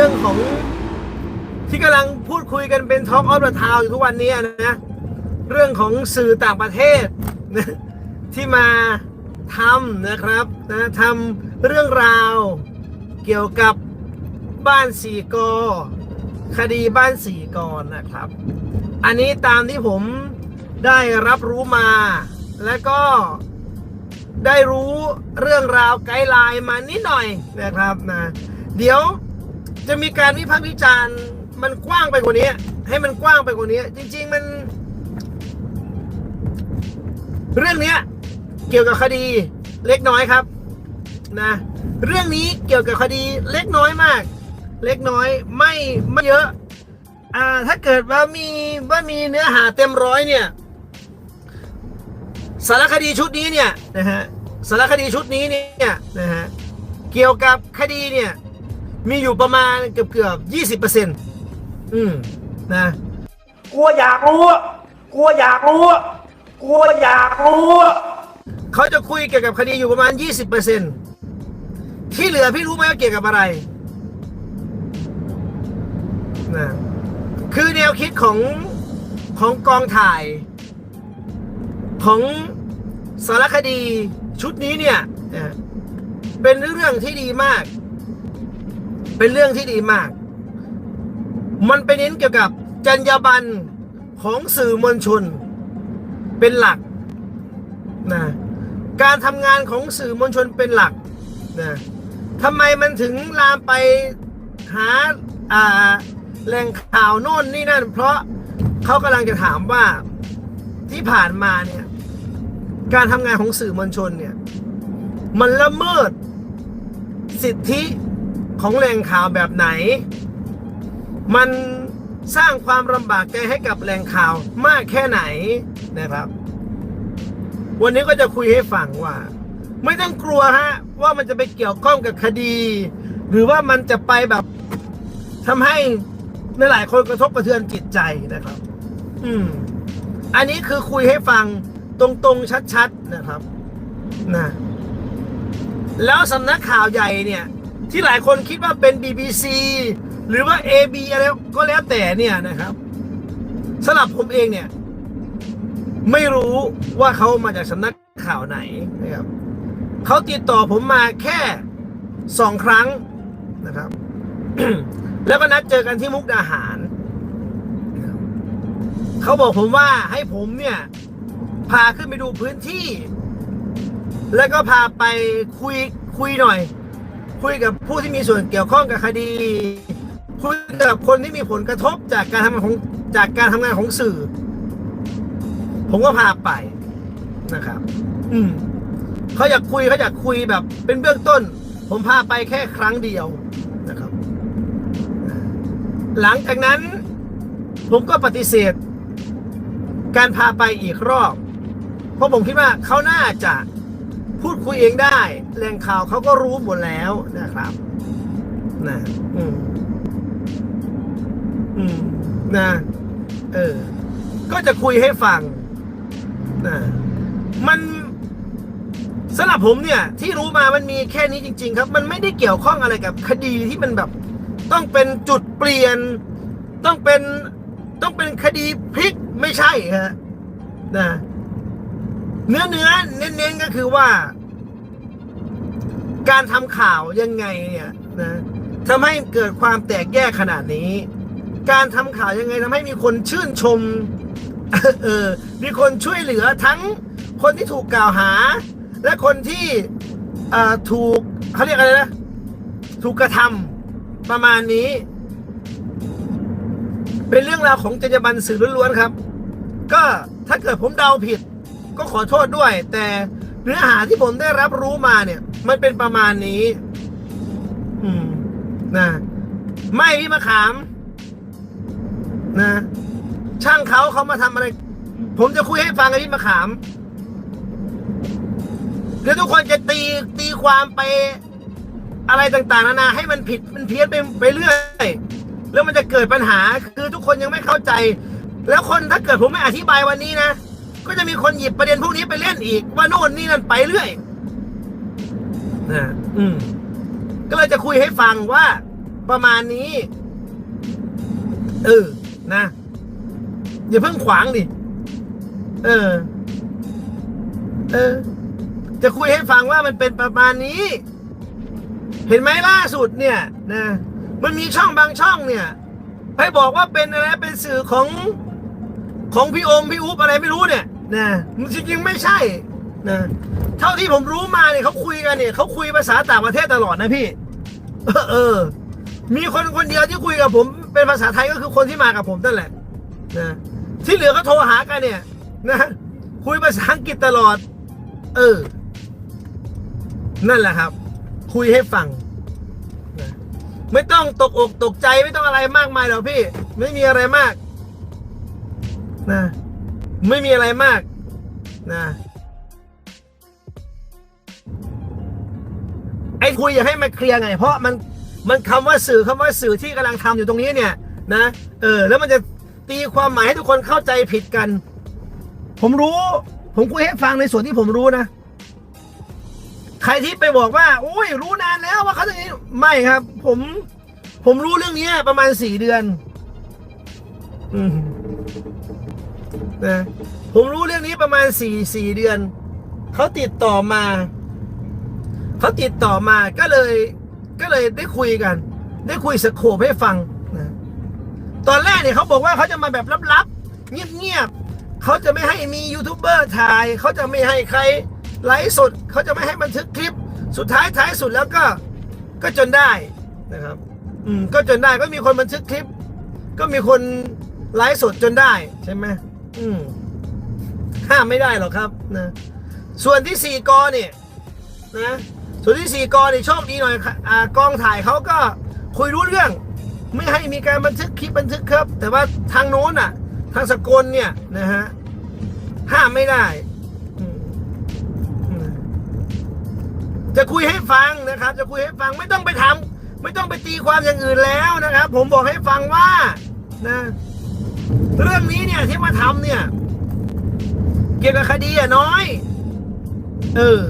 รื่องของที่กำลังพูดคุยกันเป็นท็อปออฟเดอะทาวอยู่ทุกวันนี้นะ เรื่องของสื่อต่างประเทศนะที่มาทำนะครับนะทำเรื่องราวเกี่ยวกับบ้านสี่กอคดีบ้านสี่กอนะครับ อันนี้ตามที่ผมได้รับรู้มา และก็ได้รู้เรื่องราวไกด์ไลน์มานิดหน่อยนะครับนะเดี๋ยว จะมีการวิพากษ์วิจารณ์มันกว้างไปกว่านี้ ให้มันกว้างไปกว่านี้ จริง ๆ มัน เรื่องเนี้ย เกี่ยวกับคดีเล็กน้อยครับ นะ เรื่องนี้เกี่ยวกับคดีเล็กน้อยมาก เล็กน้อยไม่ไม่เยอะอ่าถ้าเกิดว่ามีว่ามีเนื้อหาเต็มร้อยเนี่ยสารคดีชุดนี้เนี่ยนะฮะสารคดีชุดนี้เนี่ยนะฮะเกี่ยวกับคดีเนี่ย มีอยู่ประมาณเกือบเกือบยี่สิบเปอร์เซ็นต์อืมนะกลัวอยากรู้อะกลัวอยากรู้อะกลัวอยากรู้อะเขาจะคุยเกี่ยวกับคดีอยู่ประมาณยี่สิบเปอร์เซ็นต์ที่เหลือพี่รู้ไหมว่าเกี่ยวกับอะไรนะคือแนวคิดของของกองถ่าย ของสารคดีชุดนี้เนี่ยนะเป็นเรื่องที่ดีมาก เป็นเรื่องที่ดีมาก มันไปเน้นเกี่ยวกับจรรยาบรรณของสื่อมวลชน เป็นหลักนะการทำงานของสื่อมวลชนเป็นหลักนะทำไมมันถึงลามไปหาอ่าแหล่งข่าวโน่นนี่นั่น เพราะเขากำลังจะถามว่าที่ผ่านมาเนี่ยการทำงานของสื่อมวลชนเนี่ยมันละเมิดสิทธิ ของแหล่งข่าวแบบไหน มันสร้างความลำบากใจให้กับแหล่งข่าวมากแค่ไหนนะครับ วันนี้ก็จะคุยให้ฟังว่า ไม่ต้องกลัวฮะว่ามันจะไปเกี่ยวข้องกับคดี หรือว่ามันจะไปแบบทำให้หลายคนกระทบกระเทือนจิตใจนะครับ อืม อันนี้คือคุยให้ฟังตรงๆชัดๆนะครับนะแล้วสำนักข่าวใหญ่เนี่ย ที่หลายคนคิดว่าเป็น BBC หรือว่า AB อะไรก็แล้วแต่เนี่ยนะครับสำหรับผมเองเนี่ย ไม่รู้ว่าเขามาจากสำนักข่าวไหนนะครับเขาติดต่อผมมาแค่สองครั้งนะครับ แล้วก็นัดเจอกันที่มุกดาหาร เขาบอกผมว่าให้ผมเนี่ย พาขึ้นไปดูพื้นที่ แล้วก็พาไปคุยคุยหน่อย คุยกับผู้ที่มีส่วนเกี่ยวข้องกับคดีคุยกับคนที่มีผลกระทบจากการทำงานของจากการทำงานของสื่อ ผมก็พาไปนะครับ อืมเขาอยากคุยเขาอยากคุยแบบ เป็นเบื้องต้น ผมพาไปแค่ครั้งเดียวนะครับ หลังจากนั้น ผมก็ปฏิเสธ การพาไปอีกรอบ เพราะผมคิดว่าเขาน่าจะ พูดคุยเองได้แหล่งข่าวเขาก็รู้หมดแล้วนะครับนะอืมอืมนะเออ ก็จะคุยให้ฟังนะมันสำหรับผมเนี่ย ที่รู้มามันมีแค่นี้จริง ๆ ครับ มันไม่ได้เกี่ยวข้องอะไรกับคดีที่มันแบบ ต้องเป็นจุดเปลี่ยน ต้องเป็นต้องเป็นคดีพลิกไม่ใช่ฮะนะเนื้อเนื้อเน้นๆก็คือว่า การทำข่าวยังไงเนี่ยนะทำให้เกิดความแตกแยกขนาดนี้ การทำข่าวยังไงทำให้มีคนชื่นชมเออมีคนช่วยเหลือทั้งคนที่ถูกกล่าวหา และคนที่เอ่อถูกเขาเรียกอะไรนะถูกกระทำประมาณนี้ เป็นเรื่องราวของจรรยาบรรณสื่อล้วนๆครับ ก็ถ้าเกิดผมเดาผิด ก็ขอโทษด้วย แต่ เนื้อหาที่ผมได้รับรู้มาเนี่ย มันเป็นประมาณนี้ อืม นะไม่พี่มะขาม นะ ช่างเขาเขามาทำอะไร ผมจะคุยให้ฟังกับพี่มะขามเดี๋ยวทุกคนจะตีตีความไปอะไรต่างๆนานาให้มันผิดมันเพี้ยนไปไปเรื่อย แล้วมันจะเกิดปัญหาคือทุกคนยังไม่เข้าใจ แล้วคนถ้าเกิดผมไม่อธิบายวันนี้นะ ก็จะมีคนหยิบประเด็นพวกนี้ไปเล่นอีก ว่าโน่นนี่นั่นไปเรื่อยนะอืม ก็เลยจะคุยให้ฟังว่า ประมาณนี้เออนะอย่าเพิ่งขวางดิเออ เออ จะคุยให้ฟังว่ามันเป็นประมาณนี้ เห็นไหมล่าสุดเนี่ย นะมันมีช่องบางช่องเนี่ยไปบอกว่าเป็นอะไรเป็นสื่อของของพี่อมพี่อุ๊บอะไรไม่รู้เนี่ย นะมันจริงๆไม่ใช่นะเท่าที่ผมรู้มาเนี่ยเขาคุยกันเนี่ยเขาคุยภาษาต่างประเทศตลอดนะพี่เออเออ มีคนคนเดียวที่คุยกับผม เป็นภาษาไทยก็คือคนที่มากับผมนั่นแหละนะที่เหลือก็โทรหากันเนี่ย นะคุยภาษาอังกฤษตลอด เออ นั่นแหละครับ คุยให้ฟังนะไม่ต้องตกอกตกใจไม่ต้องอะไรมากมายหรอกพี่ ไม่มีอะไรมาก นะ ไม่มีอะไรมากนะไอ้คุยอยากให้มันเคลียร์ไง เพราะมันมันคำว่าสื่อคำว่าสื่อที่กำลังทำอยู่ตรงนี้เนี่ยนะเออแล้วมันจะตีความหมายให้ทุกคนเข้าใจผิดกัน ผมรู้ ผมคุยให้ฟังในส่วนที่ผมรู้นะ ใครที่ไปบอกว่า โอ้ย รู้นานแล้วว่าเขาอย่างนี้ไม่ครับ ผม ผมรู้เรื่องนี้ประมาณสี่เดือน อืม นะผมรู้เรื่องนี้ประมาณสี่สี่เดือน เขาติดต่อมาเขาติดต่อมาก็เลยก็เลยได้คุยกัน ได้คุยสโคปให้ฟังนะตอนแรกเนี่ยเขาบอกว่าเขาจะมาแบบลับๆเงียบๆเขาจะไม่ให้มียูทูบเบอร์ถ่ายเขาจะไม่ให้ใครไลฟ์สดเขาจะไม่ให้บันทึกคลิป สุดท้ายท้ายสุดแล้วก็ก็จนได้นะครับ อืมก็จนได้ก็มีคนบันทึกคลิป ก็มีคนไลฟ์สดจนได้ใช่ไหม อืมห้ามไม่ได้หรอกครับนะส่วนที่สี่กอเนี่ยนะส่วนที่สี่กอเนี่ยโชคดีหน่อยค่ะอ่ากองถ่ายเขาก็คุยรู้เรื่อง ไม่ให้มีการบันทึกคลิปบันทึกครับ แต่ว่าทางโน้นอะ ทางสกลเนี่ยนะฮะห้ามไม่ได้จะคุยให้ฟังนะครับ จะคุยให้ฟังไม่ต้องไปทำไม่ต้องไปตีความอย่างอื่นแล้วนะครับ ผมบอกให้ฟังว่านะ เรื่องนี้เนี่ยที่มาทำเนี่ย เกี่ยวกับคดีอะน้อย เออ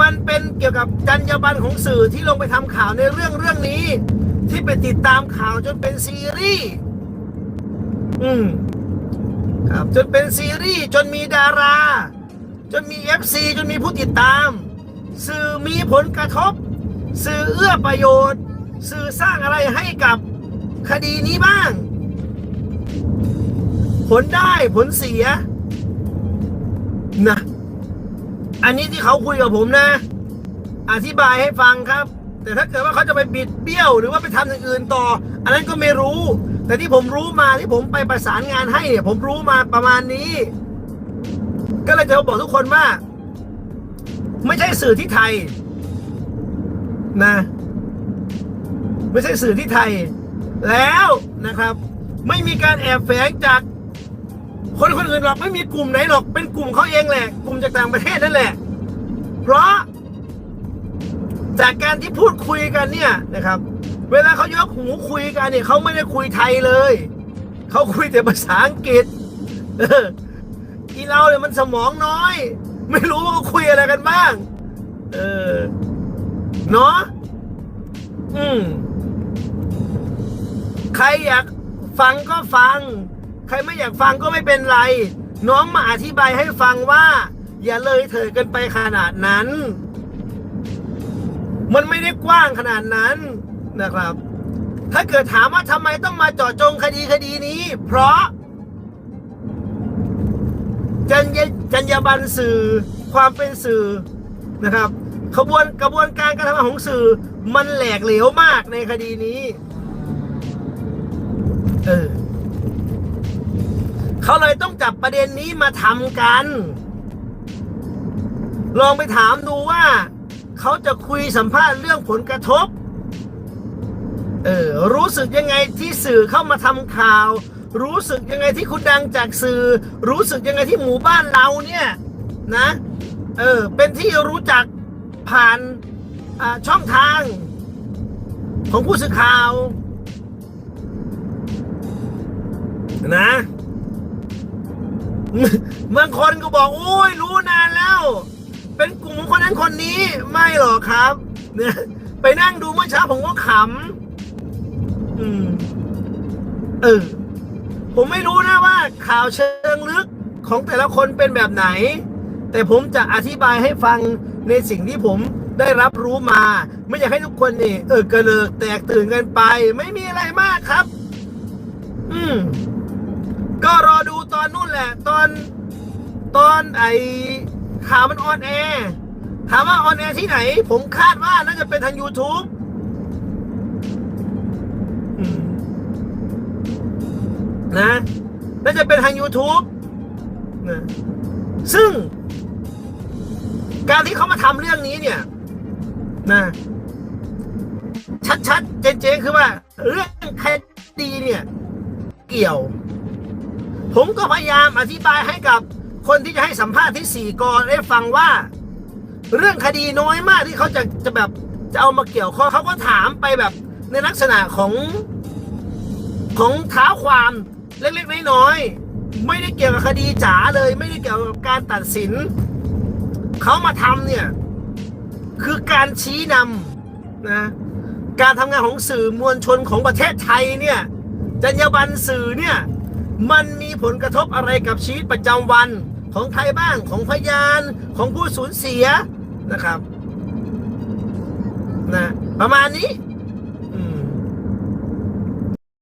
มันเป็นเกี่ยวกับจรรยาบรรณของสื่อที่ลงไปทำข่าวในเรื่องเรื่องนี้ ที่ไปติดตามข่าวจนเป็นซีรีส์อืมครับจนเป็นซีรีส์จนมีดารา จนมีเอฟซีจนมีผู้ติดตาม สื่อมีผลกระทบ สื่อเอื้อประโยชน์ สื่อสร้างอะไรให้กับคดีนี้บ้าง ผลได้ผลเสียนะอันนี้ที่เขาคุยกับผมนะ อธิบายให้ฟังครับ แต่ถ้าเกิดว่าเขาจะไปบิดเบี้ยว หรือว่าไปทำอย่างอื่นต่อ อันนั้นก็ไม่รู้ แต่ที่ผมรู้มาที่ผมไปประสานงานให้เนี่ยผมรู้มาประมาณนี้ ก็เลยจะบอกทุกคนว่า ไม่ใช่สื่อที่ไทย นะ ไม่ใช่สื่อที่ไทย แล้วนะครับ ไม่มีการแอบแฝงจาก คนคนอื่นหรอกไม่มีกลุ่มไหนหรอกเป็นกลุ่มเขาเองแหละ กลุ่มจากต่างประเทศนั่นแหละ เพราะ จากการที่พูดคุยกันเนี่ยนะครับ เวลาเขายกหูคุยกันเนี่ยเขาไม่ได้คุยไทยเลยเขาคุยแต่ภาษาอังกฤษอีเราเนี่ยมันสมองน้อย ไม่รู้ว่าเขาคุยอะไรกันบ้าง เออเนาะอืมใครอยากฟังก็ฟัง ครไม่อยากฟังก็ไม่เป็นไร น้องมาอธิบายให้ฟังว่า อย่าเลยเถิดกันไปขนาดนั้น มันไม่ได้กว้างขนาดนั้นนะครับ ถ้าเกิดถามว่าทำไมต้องมาเจาะจงคดีคดีนี้ เพราะจรรยจรรยาบรรณสื่อความเป็นสื่อนะครับขบวนกระบวนการการทำงานของสื่อ มันแหลกเหลวมากในคดีนี้ เออ เขาเลยต้องจับประเด็นนี้มาทำกัน ลองไปถามดูว่า เขาจะคุยสัมภาษณ์เรื่องผลกระทบ เออรู้สึกยังไงที่สื่อเข้ามาทำข่าว รู้สึกยังไงที่คุณดังจากสื่อ รู้สึกยังไงที่หมู่บ้านเราเนี่ยนะเออเป็นที่รู้จักผ่านช่องทางของผู้สื่อข่าวนะ บางคนก็บอกโอ้ยรู้นานแล้ว เป็นกลุ่มของคนนั้นคนนี้ไม่หรอกครับเนี่ยไปนั่งดูเมื่อเช้าผมก็ขำอืมเออผมไม่รู้นะว่าข่าวเชิงลึกของแต่ละคนเป็นแบบไหน แต่ผมจะอธิบายให้ฟังในสิ่งที่ผมได้รับรู้มา ไม่อยากให้ทุกคนนี่ เออกระเลิกแตกตื่นกันไป ไม่มีอะไรมากครับ อืม ก็รอดูตอนนู่นแหละ ตอนตอนไอข่าวมันออนแอร์ถามว่าออนแอร์ที่ไหน ผมคาดว่าน่าจะเป็นทาง YouTube นะน่าจะเป็นทาง YouTube นะซึ่ง การที่เขามาทำเรื่องนี้เนี่ย นะ ชัดๆเจนๆคือว่า เรื่องคดีเนี่ย เกี่ยว ผมก็พยายามอธิบายให้กับคนที่จะให้สัมภาษณ์ที่สี่กอได้ฟังว่า เรื่องคดีน้อยมากที่เขาจะจะแบบจะเอามาเกี่ยวข้อเขาก็ถามไปแบบในลักษณะของของเท้าความเล็กๆน้อยๆไม่ได้เกี่ยวกับคดีจ๋าเลย ไม่ได้เกี่ยวกับการตัดสินเขามาทำเนี่ยคือการชี้นำนะการทำงานของสื่อมวลชนของประเทศไทยเนี่ยจรรยาบรรณสื่อเนี่ย มันมีผลกระทบอะไรกับชีวิตประจำวันของใครบ้างของพยานของผู้สูญเสียนะครับนะประมาณนี้